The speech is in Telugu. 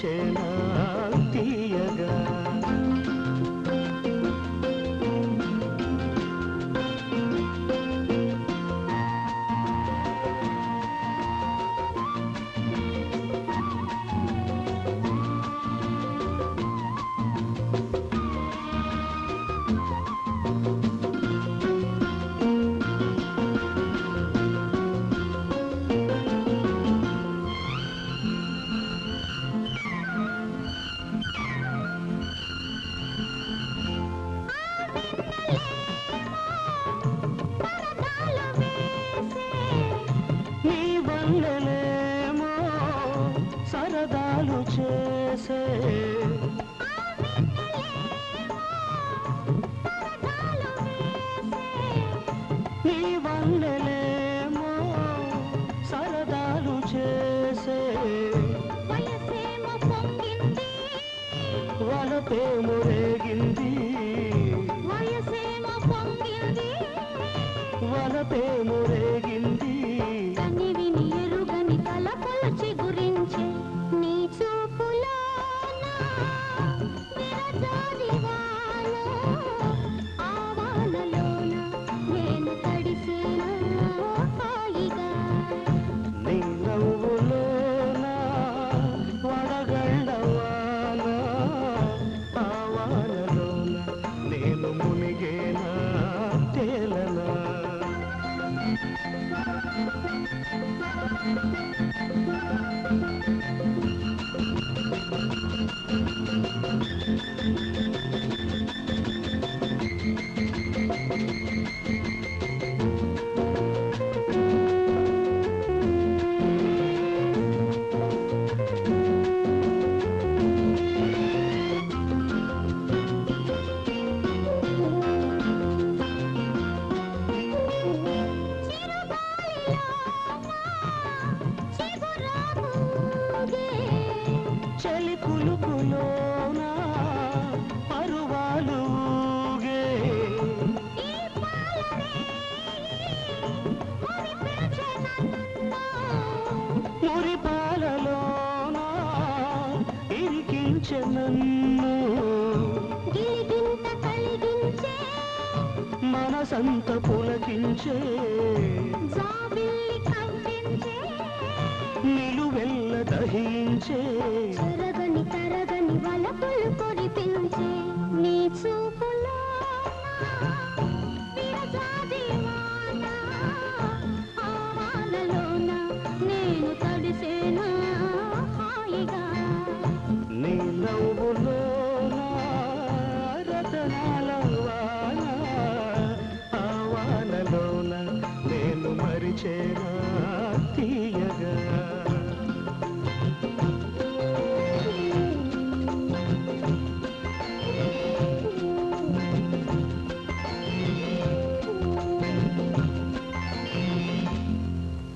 చేలా చేసే నీ వల్లెలేమో సరదాలు చేసే వయసేమో పొంగింది వలపేము రేగింది. నన్ను గిలిగింత కలిగించే మనసంత పులకించే. జాబిల్లి కవ్వించే నిలువెల్ల దహించే. చెరగని తరగని వలపులు తీయగా